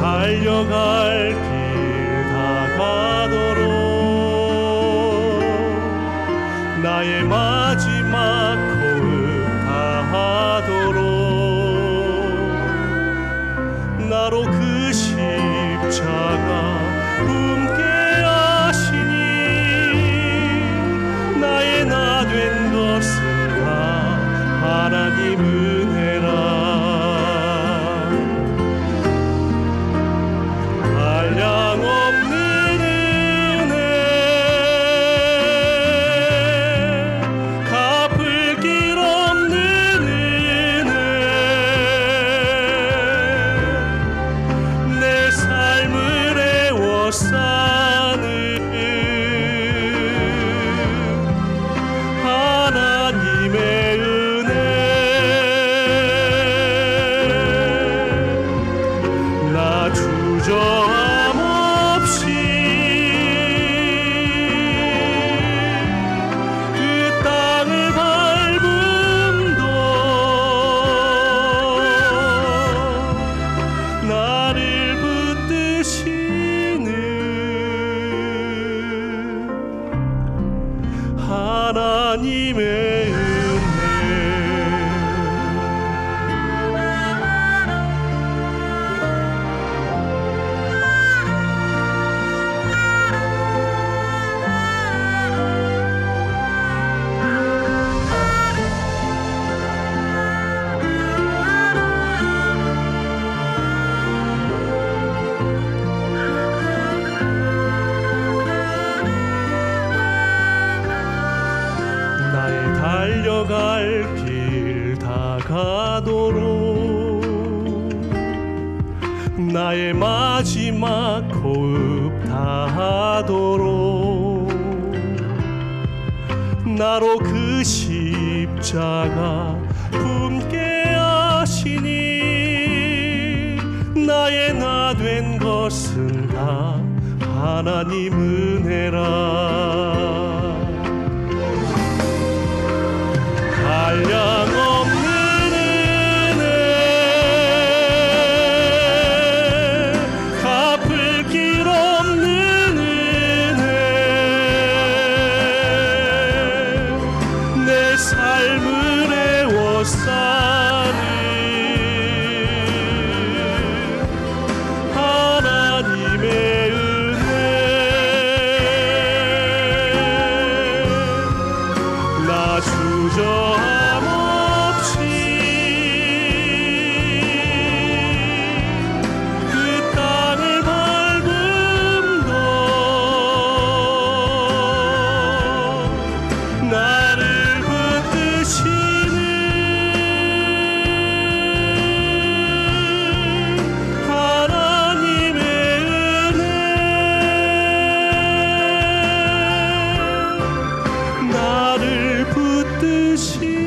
달려갈 길 다가도록 나의 마지 하나님의 달려갈 길 다 가도록 나의 마지막 호흡 다 하도록 나로 그 십자가 품게 하시니 나의 나 된 것은 다 하나님 은혜라 心。